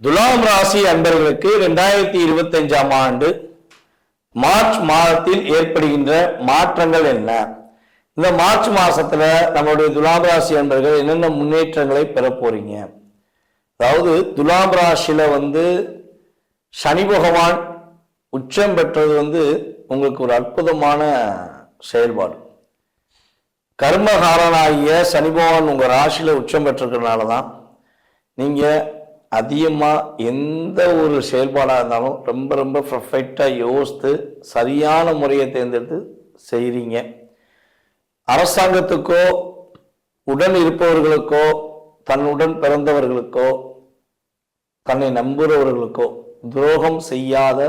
துலாம் ராசி அன்பர்களுக்கு இரண்டாயிரத்தி இருபத்தஞ்சாம் ஆண்டு மார்ச் மாதத்தில் ஏற்படுகின்ற மாற்றங்கள் என்ன? இந்த மார்ச் மாசத்துல நம்மளுடைய துலாம் ராசி அன்பர்கள் என்னென்ன முன்னேற்றங்களை பெற போறீங்க? அதாவது துலாம் ராசியில வந்து சனி பகவான் உச்சம் பெற்றது வந்து உங்களுக்கு ஒரு அற்புதமான செயல்பாடு. கர்மகாரனாகிய சனி பகவான் உங்க ராசியில உச்சம் பெற்றிருக்கிறதுனால தான் நீங்கள் அதிகமாக எந்த ஒரு செயல்பாடாக இருந்தாலும் ரொம்ப ரொம்ப பர்ஃபெக்டா யோசித்து சரியான முறையை தேர்ந்தெடுத்து செய்கிறீங்க அரசாங்கத்துக்கோ உடன் இருப்பவர்களுக்கோ தன்னுடன் பிறந்தவர்களுக்கோ தன்னை நம்புகிறவர்களுக்கோ துரோகம் செய்யாத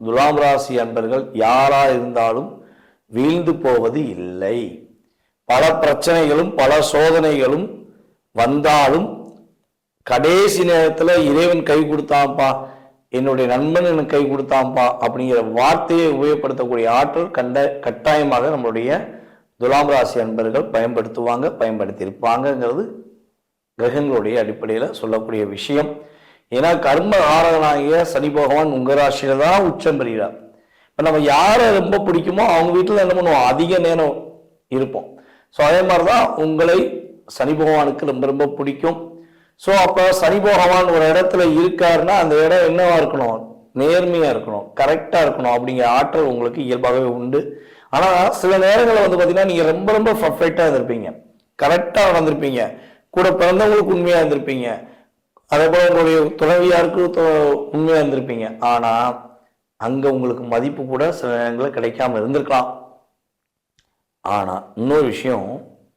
துலாம் ராசி அன்பர்கள் யாரா இருந்தாலும் வீழ்ந்து போவது இல்லை. பல பிரச்சனைகளும் பல சோதனைகளும் வந்தாலும் கடைசி நேரத்தில் இறைவன் கை கொடுத்தான்ப்பா என்னுடைய நண்பன் எனக்கு கை கொடுத்தான்ப்பா அப்படிங்கிற வார்த்தையை உபயோகப்படுத்தக்கூடிய ஆற்றல் கண்ட கட்டாயமாக நம்மளுடைய துலாம் ராசி அன்பர்கள் பயன்படுத்துவாங்க பயன்படுத்தியிருப்பாங்கங்கிறது கிரகங்களுடைய அடிப்படையில் சொல்லக்கூடிய விஷயம். ஏன்னா கர்ம ஆரகனாகிய சனி பகவான் உங்கள் ராசியில் தான் உச்சம் பெறுகிறார். இப்போ நம்ம யாரை ரொம்ப பிடிக்குமோ அவங்க வீட்டில் என்ன பண்ணுவோம்? அதிக நேரம் இருப்போம். ஸோ அதே மாதிரி தான் உங்களை சனி பகவானுக்கு ரொம்ப ரொம்ப பிடிக்கும். ஸோ அப்போ சனி பகவான் ஒரு இடத்துல இருக்காருன்னா அந்த இடம் என்னவா இருக்கணும்? நேர்மையா இருக்கணும். கரெக்டா இருக்கணும். அப்படிங்கிற ஆற்றல் உங்களுக்கு இயல்பாகவே உண்டு. ஆனா சில நேரங்களில் வந்து பார்த்தீங்கன்னா நீங்க ரொம்ப ரொம்ப பர்ஃபெக்டா இருந்திருப்பீங்க. கரெக்டாக வந்திருப்பீங்க கூட பிறந்தவங்களுக்கு உண்மையா இருந்திருப்பீங்க. அதே போல உங்களுடைய துணைவியாருக்கு உண்மையாக உண்மையா இருந்திருப்பீங்க. ஆனா அங்க உங்களுக்கு மதிப்பு கூட சில நேரங்களில் கிடைக்காம இருந்திருக்கலாம். ஆனா இன்னொரு விஷயம்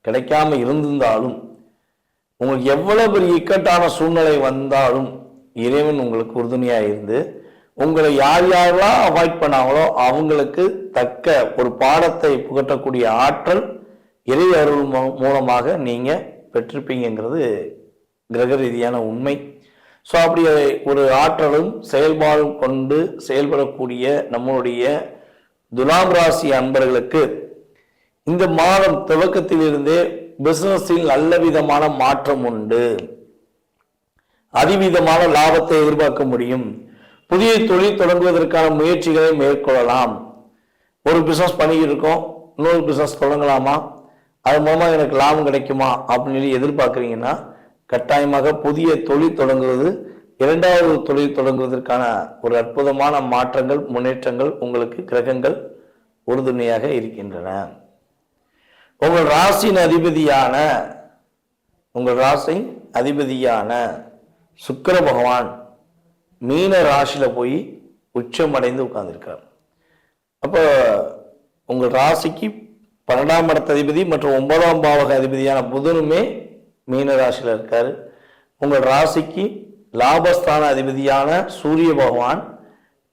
கிடைக்காம இருந்திருந்தாலும் உங்களுக்கு எவ்வளவு பெரிய இக்கட்டான சூழ்நிலை வந்தாலும் இறைவன் உங்களுக்கு உறுதுணையாக இருந்து உங்களை யார் யாரெல்லாம் அவாய்ட் பண்ணாங்களோ அவங்களுக்கு தக்க ஒரு பாடத்தை புகட்டக்கூடிய ஆற்றல் இறை அருள் மூ- மூலமாக நீங்கள் பெற்றிருப்பீங்கிறது கிரக ரீதியான உண்மை. ஸோ அப்படி ஒரு ஆற்றலும் செயல்பாடும் கொண்டு செயல்படக்கூடிய நம்மளுடைய துலாம் ராசி அன்பர்களுக்கு இந்த மாதம் துவக்கத்திலிருந்தே பிஸ்னஸில் நல்ல விதமான மாற்றம் உண்டு. அதிவிதமான லாபத்தை எதிர்பார்க்க முடியும். புதிய தொழில் தொடங்குவதற்கான முயற்சிகளை மேற்கொள்ளலாம். ஒரு பிஸ்னஸ் பண்ணிக்கிட்டு இருக்கோம். இன்னொரு பிஸ்னஸ் தொடங்கலாமா? அது மூலமாக எனக்கு லாபம் கிடைக்குமா? அப்படின்னு சொல்லி எதிர்பார்க்குறீங்கன்னா கட்டாயமாக புதிய தொழில் தொடங்குவது இரண்டாவது தொழில் தொடங்குவதற்கான ஒரு அற்புதமான மாற்றங்கள் முன்னேற்றங்கள் உங்களுக்கு கிரகங்கள் உறுதுணையாக இருக்கின்றன. உங்கள் ராசியின் அதிபதியான உங்கள் ராசி அதிபதியான சுக்கர பகவான் மீன ராசியில் போய் உச்சம் அடைந்து உட்கார்ந்துருக்கார். அப்போ உங்கள் ராசிக்கு பன்னெண்டாம் இடத்த அதிபதி மற்றும் ஒன்பதாம் பாவக அதிபதியான புதனுமே மீன ராசியில் இருக்கார். உங்கள் ராசிக்கு லாபஸ்தான அதிபதியான சூரிய பகவான்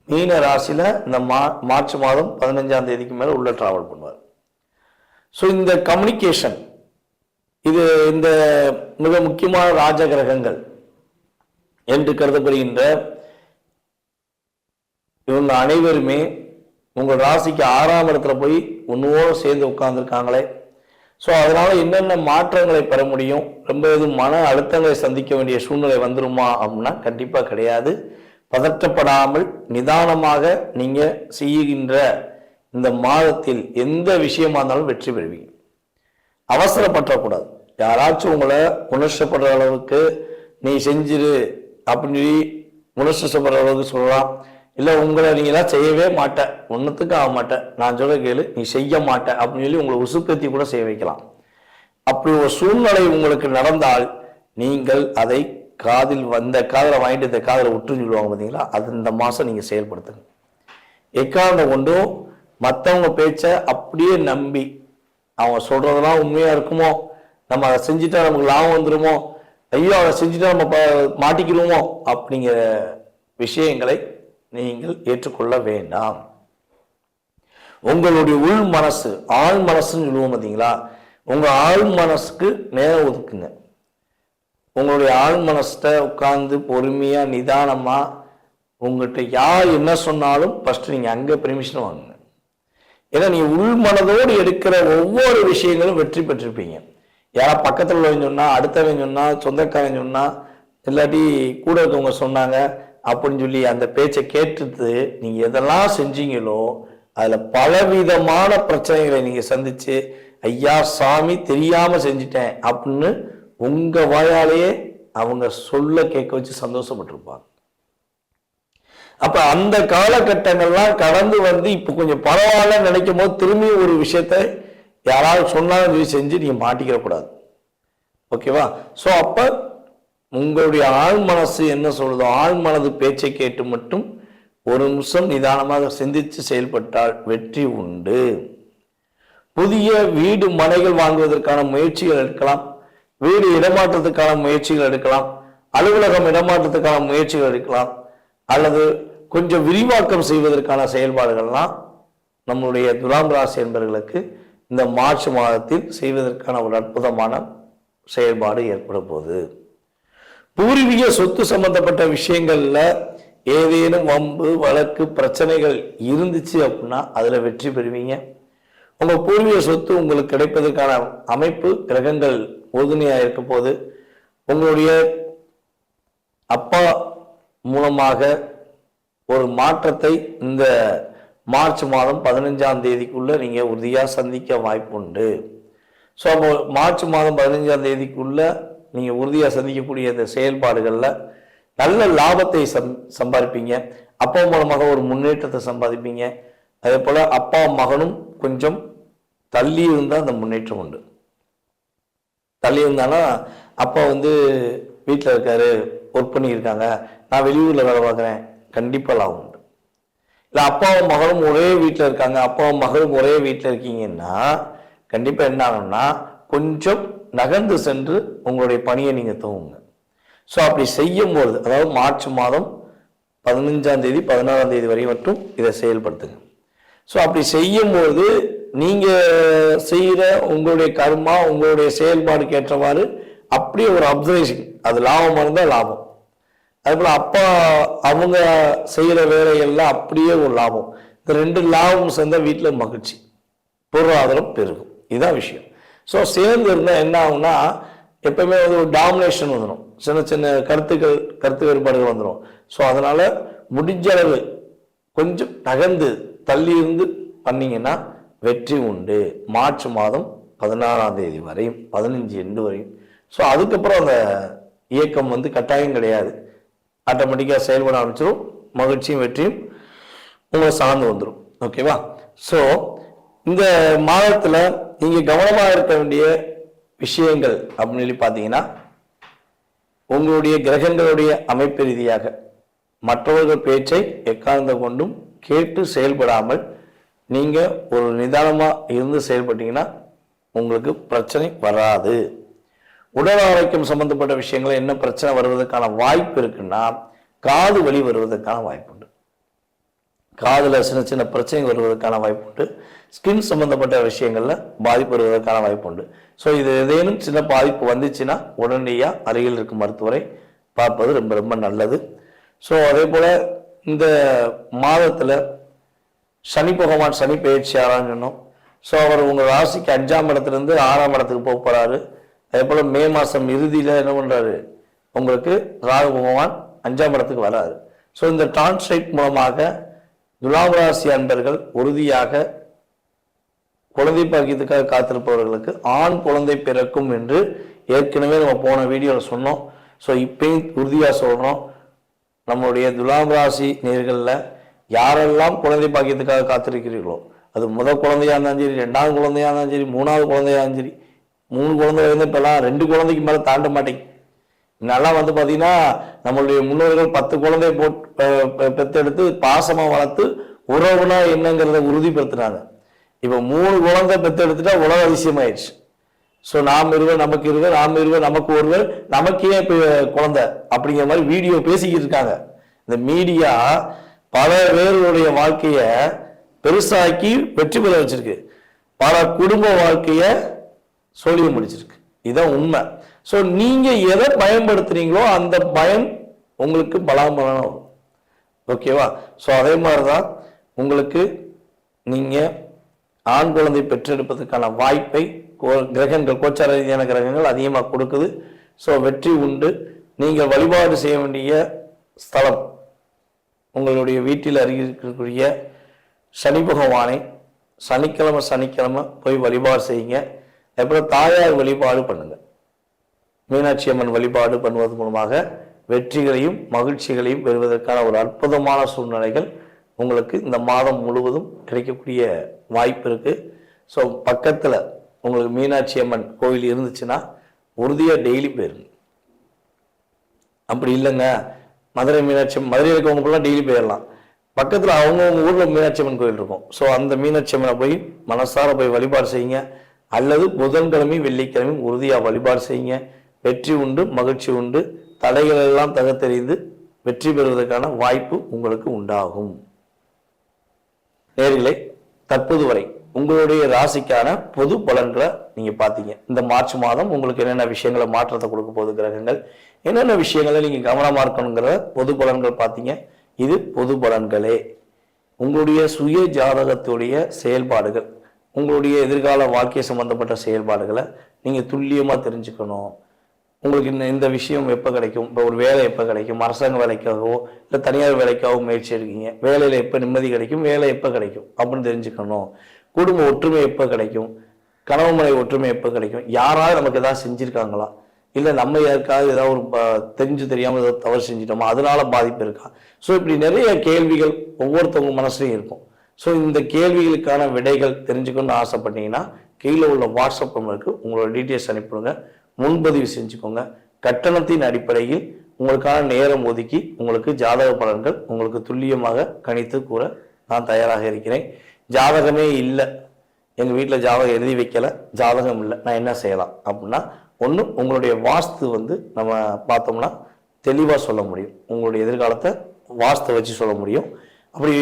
மீன ராசியில் இந்த மா மார்ச் மாதம் பதினஞ்சாம் தேதிக்கு மேலே உள்ள ட்ராவல் பண்ணுவார். ஸோ இந்த கம்யூனிகேஷன் இது இந்த மிக முக்கியமான ராஜ கிரகங்கள் என்று கருதப்படுகின்ற இவங்க அனைவருமே உங்கள் ராசிக்கு ஆறாம் இடத்துல போய் ஒன்றுவோடு சேர்ந்து உட்கார்ந்துருக்காங்களே. ஸோ அதனால என்னென்ன மாற்றங்களை பெற முடியும்? ரொம்ப எதுவும் மன அழுத்தங்களை சந்திக்க வேண்டிய சூழ்நிலை வந்துருமா அப்படின்னா கண்டிப்பாக கிடையாது. பதற்றப்படாமல் நிதானமாக நீங்கள் செய்கின்ற இந்த மாதத்தில் எந்த விஷயமா இருந்தாலும் வெற்றி பெறுவீங்க. அவசரப்பட்டக்கூடாது யாராச்சும் உங்களை உணர்ச்சப்படுற அளவுக்கு நீ செஞ்சிரு அப்படின்னு சொல்லி உணர்ச்சப்படுற அளவுக்கு சொல்லலாம். இல்லை உங்களை நீங்களாம் செய்யவே மாட்ட ஒன்றுத்துக்கு ஆக மாட்டேன். நான் சொல்ல கேளு. நீ செய்ய மாட்ட அப்படின்னு சொல்லி உங்களை உசுப்பேத்தி கூட செய்ய வைக்கலாம். அப்படி ஒரு சூழ்நிலை உங்களுக்கு நடந்தால் நீங்கள் அதை காதில் வந்த காதில் வாங்கிட்டு இந்த காதில் விட்டுன்னு சொல்லுவாங்க பார்த்தீங்களா அது இந்த மாதம் நீங்கள் செயல்படுத்துங்க. எக்காரணம் கொண்டும் மற்றவங்க பேச்சை அப்படியே நம்பி அவங்க சொல்றதெல்லாம் உண்மையா இருக்குமோ? நம்ம அதை செஞ்சுட்டா நமக்கு லாபம் வந்துருமோ? ஐயோ அதை செஞ்சுட்டா நம்ம மாட்டிக்கிடுவோமோ? அப்படிங்கிற விஷயங்களை நீங்கள் ஏற்றுக்கொள்ள வேண்டாம். உங்களுடைய உள் மனசு ஆள் மனசுன்னு சொல்லுவோம் பார்த்தீங்களா உங்க ஆழ் மனசுக்கு நேரம் ஒதுக்குங்க. உங்களுடைய ஆழ் மனசிட்ட உட்கார்ந்து பொறுமையா நிதானமா உங்கள்கிட்ட யார் என்ன சொன்னாலும் ஃபஸ்ட்டு நீங்கள் அங்கே பெர்மிஷன் வாங்குங்க. ஏன்னா நீ உள் மனதோடு எடுக்கிற ஒவ்வொரு விஷயங்களும் வெற்றி பெற்றிருப்பீங்க. யாரா பக்கத்தில் உள்ளவன் சொன்னா அடுத்தவன் சொன்னா சொந்தக்காரன் சொன்னா இல்லாட்டி கூட இருக்கவங்க சொன்னாங்க அப்படின்னு சொல்லி அந்த பேச்சை கேட்டுட்டு நீங்க எதெல்லாம் செஞ்சீங்களோ அதுல பலவிதமான பிரச்சனைகளை நீங்க சந்திச்சு ஐயா சாமி தெரியாம செஞ்சிட்டேன் அப்படின்னு உங்க வாயாலேயே அவங்க சொல்ல கேட்க வச்சு சந்தோஷப்பட்டிருப்பாங்க. அப்ப அந்த காலகட்டங்கள்லாம் கடந்து வந்து இப்ப கொஞ்சம் பரவாயில்ல நினைக்கும் போது திரும்பி ஒரு விஷயத்த யாராவது சொன்னாலும் சொல்லி செஞ்சு நீங்க மாட்டிக்கிற கூடாது. ஓகேவா? ஸோ அப்ப உங்களுடைய ஆழ் மனசு என்ன சொல்லுதோ ஆழ் மனது பேச்சை கேட்டு மட்டும் ஒரு நிமிஷம் நிதானமாக சிந்தித்து செயல்பட்டால் வெற்றி உண்டு. புதிய வீடு மனைகள் வாங்குவதற்கான முயற்சிகள் எடுக்கலாம். வீடு இடமாற்றத்துக்கான முயற்சிகள் எடுக்கலாம். அலுவலகம் இடமாற்றத்துக்கான முயற்சிகள் எடுக்கலாம். அல்லது கொஞ்சம் விரிவாக்கம் செய்வதற்கான செயல்பாடுகள்லாம் நம்மளுடைய துலாம் ராசி என்பவர்களுக்கு இந்த மார்ச் மாதத்தில் செய்வதற்கான ஒரு அற்புதமான செயல்பாடு ஏற்பட போகுது. பூர்வீக சொத்து சம்பந்தப்பட்ட விஷயங்களில் ஏதேனும் வம்பு வழக்கு பிரச்சனைகள் இருந்துச்சு அப்படின்னா அதில் வெற்றி பெறுவீங்க. உங்கள் பூர்வீக சொத்து உங்களுக்கு கிடைப்பதற்கான அமைப்பு கிரகங்கள் உறுதுணையாக இருக்க போது உங்களுடைய அப்பா மூலமாக ஒரு மாற்றத்தை இந்த மார்ச் மாதம் பதினஞ்சாம் தேதிக்குள்ளே நீங்கள் உறுதியாக சந்திக்க வாய்ப்புண்டு. ஸோ அப்போ மார்ச் மாதம் பதினஞ்சாம் தேதிக்குள்ளே நீங்கள் உறுதியாக சந்திக்கக்கூடிய இந்த செயல்பாடுகளில் நல்ல லாபத்தை சம் சம்பாதிப்பீங்க. அப்பா மூலமாக ஒரு முன்னேற்றத்தை சம்பாதிப்பீங்க. அதே போல் அப்பா மகனும் கொஞ்சம் தள்ளி இருந்தால் அந்த முன்னேற்றம் உண்டு. தள்ளி இருந்தானா அப்பா வந்து வீட்டில் இருக்காரு ஒர்க் பண்ணியிருக்காங்க. நான் வெளியூரில் வேலை பார்க்குறேன். கண்டிப்பாக லாபம் உண்டு. இல்லை அப்பாவும் மகளும் ஒரே வீட்டில் இருக்காங்க. அப்பாவும் மகளும் ஒரே வீட்டில் இருக்கீங்கன்னா கண்டிப்பாக என்ன ஆகும்னா கொஞ்சம் நகர்ந்து சென்று உங்களுடைய பணியை நீங்கள் தூங்குங்க ஸோ அப்படி செய்யும்பொழுது அதாவது மார்ச் மாதம் பதினஞ்சாம் தேதி பதினாறாம் தேதி வரை மட்டும் இதை செயல்படுத்துங்க. ஸோ அப்படி செய்யும்போது நீங்கள் செய்கிற உங்களுடைய கர்மா உங்களுடைய செயல்பாடுக்கு ஏற்றவாறு அப்படியே ஒரு அப்சர்வேஷன் அது லாபமாக இருந்தால் லாபம். அதே போல் அப்பா அவங்க செய்கிற வேலைகள்லாம் அப்படியே ஒரு லாபம். இந்த ரெண்டு லாபம் சேர்ந்தால் வீட்டில் மகிழ்ச்சி. பொருளாதாரம் பெருகும். இதுதான் விஷயம். ஸோ சேர்ந்து இருந்தால் என்ன ஆகும்னா எப்பவுமே வந்து ஒரு டாமினேஷன் வந்துடும் சின்ன சின்ன கருத்துக்கள் கருத்து வேறுபாடுகள் வந்துடும் ஸோ அதனால் முடிஞ்ச அளவு கொஞ்சம் நகர்ந்து தள்ளி இருந்து பண்ணிங்கன்னா வெற்றி உண்டு. மார்ச் மாதம் பதினாறாம் தேதி வரையும் பதினஞ்சு எண்டு வரையும். ஸோ அதுக்கப்புறம் அந்த இயக்கம் வந்து கட்டாயம் கிடையாது. ஆட்டோமேட்டிக்காக செயல்பட ஆரம்பிச்சிடும் மகிழ்ச்சியும் வெற்றியும் உங்களை சார்ந்து வந்துடும் ஓகேவா ஸோ இந்த மாதத்தில் நீங்கள் கவனமாக இருக்க வேண்டிய விஷயங்கள் அப்படின்னு சொல்லி பார்த்தீங்கன்னா உங்களுடைய கிரகங்களுடைய அமைப்பு ரீதியாக மற்றவர்கள் பேச்சை எக்காரணத்தை கொண்டும் கேட்டு செயல்படாமல் நீங்கள் ஒரு நிதானமாக இருந்து செயல்பட்டீங்கன்னா உங்களுக்கு பிரச்சனை வராது. உடல் ஆரோக்கியம் சம்பந்தப்பட்ட விஷயங்கள் என்ன பிரச்சனை வருவதற்கான வாய்ப்பு இருக்குன்னா காது வலி வருவதற்கான வாய்ப்பு உண்டு காதில் சின்ன சின்ன பிரச்சனை வருவதற்கான வாய்ப்பு உண்டு ஸ்கின் சம்பந்தப்பட்ட விஷயங்களில் பாதிப்பு வருவதற்கான வாய்ப்பு உண்டு ஸோ இது ஏதேனும் சின்ன பாதிப்பு வந்துச்சுன்னா உடனடியாக அருகில் இருக்கும் மருத்துவரை பார்ப்பது ரொம்ப ரொம்ப நல்லது. ஸோ அதே போல் இந்த மாதத்தில் சனி பகவான் சனி பயிற்சி சொன்னோம். ஸோ அவர் உங்கள் ராசிக்கு அஞ்சாம் இடத்துல இருந்து ஆறாம் இடத்துக்கு போக போகிறாரு அதே போல் மே மாதம் இறுதியில் என்ன பண்ணுறாரு உங்களுக்கு ராகு பகவான் அஞ்சாம் இடத்துக்கு வராரு. ஸோ இந்த டிரான்ஸ்லேட் மூலமாக துலாம் ராசி அன்பர்கள் உறுதியாக குழந்தை பாக்கியத்துக்காக காத்திருப்பவர்களுக்கு ஆண் குழந்தை பிறக்கும் என்று ஏற்கனவே நம்ம போன வீடியோவில் சொன்னோம். ஸோ இப்பயும் உறுதியாக சொல்கிறோம் நம்மளுடைய துலாம் ராசி நேர்களில் யாரெல்லாம் குழந்தை பாக்கியத்துக்காக காத்திருக்கிறீர்களோ அது முதல் குழந்தையா இருந்தாலும் சரி ரெண்டாவது குழந்தையா இருந்தாலும் சரி மூணாவது குழந்தையாக இருந்தாலும் சரி மூணு குழந்தை இருந்து இப்பெல்லாம் ரெண்டு குழந்தைக்கு மேலே தாண்ட மாட்டேங்க நல்லா வந்து பார்த்தீங்கன்னா நம்மளுடைய முன்னோர்கள் பத்து குழந்தைய போட்டு பெற்றெடுத்து பாசமாக பெத்தெடுத்து வளர்த்து உறவுனா என்னங்கிறத உறுதிப்படுத்தினாங்க. இப்போ மூணு குழந்தை பெற்றெடுத்துட்டா உலக அதிசயம் ஆயிடுச்சு ஸோ நாம் இருவர் நமக்கு இருவர் நாம் இருவர் நமக்கு ஒருவர் நமக்கே இப்போ குழந்தை அப்படிங்கிற மாதிரி வீடியோ பேசிக்கிட்டு இருக்காங்க. இந்த மீடியா பல பேருடைய வாழ்க்கையை பெருசாக்கி வெற்றி பெற வச்சிருக்கு. பல குடும்ப வாழ்க்கையை சொல்லி முடிச்சிருக்கு இதுதான் உண்மை. ஸோ நீங்கள் எதை பயன்படுத்துறீங்களோ அந்த பயன் உங்களுக்கு பலாபலனாக வரும். ஓகேவா ஸோ அதே மாதிரி தான் உங்களுக்கு நீங்கள் ஆண் குழந்தை பெற்றெடுப்பதற்கான வாய்ப்பை கோ- கிரகங்கள் கோச்சார ரீதியான கிரகங்கள் அதிகமாக கொடுக்குது. ஸோ வெற்றி உண்டு. நீங்கள் வழிபாடு செய்ய வேண்டிய ஸ்தலம் உங்களுடைய வீட்டில் அருகில் இருக்கக்கூடிய சனி பகவானை சனிக்கிழமை சனிக்கிழமை போய் வழிபாடு செய்யுங்க. அப்புறம் தாயார் வழிபாடு பண்ணுங்க. மீனாட்சி அம்மன் வழிபாடு பண்ணுவது மூலமாக வெற்றிகளையும் மகிழ்ச்சிகளையும் பெறுவதற்கான ஒரு அற்புதமான சூழ்நிலைகள் உங்களுக்கு இந்த மாதம் முழுவதும் கிடைக்கக்கூடிய வாய்ப்பு இருக்கு. ஸோ பக்கத்தில் உங்களுக்கு மீனாட்சி அம்மன் கோவில் இருந்துச்சுன்னா உறுதியாக டெய்லி போயிருங்க. அப்படி இல்லைங்க. மதுரை மீனாட்சி அம்மன் மதுரையில் இருக்கவங்களுக்குலாம் டெய்லி போயிடலாம் பக்கத்தில் அவங்கவுங்க ஊரில் மீனாட்சி அம்மன் கோயில் இருக்கும். ஸோ அந்த மீனாட்சி அம்மனை போய் மனசார போய் வழிபாடு செய்யுங்க. அல்லது புதன்கிழமை வெள்ளிக்கிழமை உறுதியாக வழிபாடு செய்யுங்க. வெற்றி உண்டு மகிழ்ச்சி உண்டு. தடைகள் எல்லாம் தகத்தெறிந்து வெற்றி பெறுவதற்கான வாய்ப்பு உங்களுக்கு உண்டாகும். நேர்களை தற்போது வரை உங்களுடைய ராசிக்கான பொது பலன்களை நீங்கள் பார்த்தீங்க. இந்த மார்ச் மாதம் உங்களுக்கு என்னென்ன விஷயங்களை மாற்றத்தை கொடுக்க போகுது கிரகங்கள்? என்னென்ன விஷயங்களை நீங்கள் கவனமாக இருக்கணுங்கிற பொது பலன்கள் பார்த்தீங்க. இது பொது பலன்களே. உங்களுடைய சுய ஜாதகத்துடைய செயல்பாடுகள் உங்களுடைய எதிர்கால வாழ்க்கை சம்மந்தப்பட்ட செயல்பாடுகளை நீங்கள் துல்லியமாக தெரிஞ்சுக்கணும். உங்களுக்கு இந்த இந்த விஷயம் எப்போ கிடைக்கும்? இப்போ ஒரு வேலை எப்போ கிடைக்கும்? அரசாங்க வேலைக்காகவோ இல்லை தனியார் வேலைக்காகவோ முயற்சி இருக்கீங்க வேலையில் எப்போ நிம்மதி கிடைக்கும்? வேலை எப்போ கிடைக்கும்? அப்படின்னு தெரிஞ்சுக்கணும். குடும்ப ஒற்றுமை எப்போ கிடைக்கும்? கணவன் முறை ஒற்றுமை எப்போ கிடைக்கும்? யாராவது நமக்கு எதாவது செஞ்சுருக்காங்களா? இல்லை நம்ம யாருக்காவது ஏதாவது ஒரு ப- தெரிஞ்சு தெரியாமல் ஏதாவது தவறு செஞ்சிட்டோமா? அதனால பாதிப்பு இருக்கா? ஸோ இப்படி நிறைய கேள்விகள் ஒவ்வொருத்தவங்க மனசுலையும் இருக்கும். ஸோ இந்த கேள்விகளுக்கான விடைகள் தெரிஞ்சுக்கணும்னு ஆசைப்பட்டீங்கன்னா கீழே உள்ள வாட்ஸ்அப் நம்பருக்கு உங்களோட டீட்டெயில்ஸ் அனுப்பிவிடுங்க. முன்பதிவு செஞ்சுக்கோங்க. கட்டணத்தின் அடிப்படையில் உங்களுக்கான நேரம் ஒதுக்கி உங்களுக்கு ஜாதக பலன்கள் உங்களுக்கு துல்லியமாக கணித்து கூற நான் தயாராக இருக்கிறேன். ஜாதகமே இல்லை. எங்கள் வீட்டில் ஜாதகம் எழுதி வைக்கல. ஜாதகம் இல்லை. நான் என்ன செய்யலாம்? அப்படின்னா ஒன்று உங்களுடைய வாஸ்து வந்து நம்ம பார்த்தோம்னா தெளிவாக சொல்ல முடியும். உங்களுடைய எதிர்காலத்தை வாஸ்தை வச்சு சொல்ல முடியும். அப்படி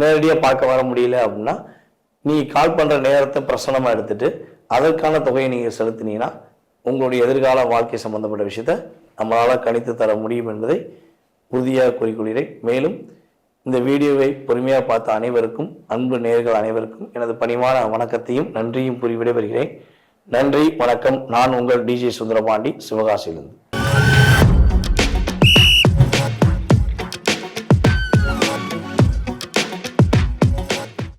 நேரடியாக பார்க்க வர முடியல அப்படின்னா நீ கால் பண்ணுற நேரத்தை பிரசனமாக எடுத்துட்டு அதற்கான தொகையை நீங்கள் செலுத்தினீங்கன்னா உங்களுடைய எதிர்கால வாழ்க்கை சம்பந்தப்பட்ட விஷயத்தை நம்மளால் கணித்து தர முடியும் என்பதை உறுதியாக கூறிக்கொள்கிறேன். மேலும் இந்த வீடியோவை பொறுமையாக பார்த்த அனைவருக்கும் அன்பு நேர்கள் அனைவருக்கும் எனது பணிவான வணக்கத்தையும் நன்றியும் கூறி விடைபெறுகிறேன். நன்றி வணக்கம். நான் உங்கள் டிஜே சுந்தரபாண்டி சிவகாசியிலிருந்து.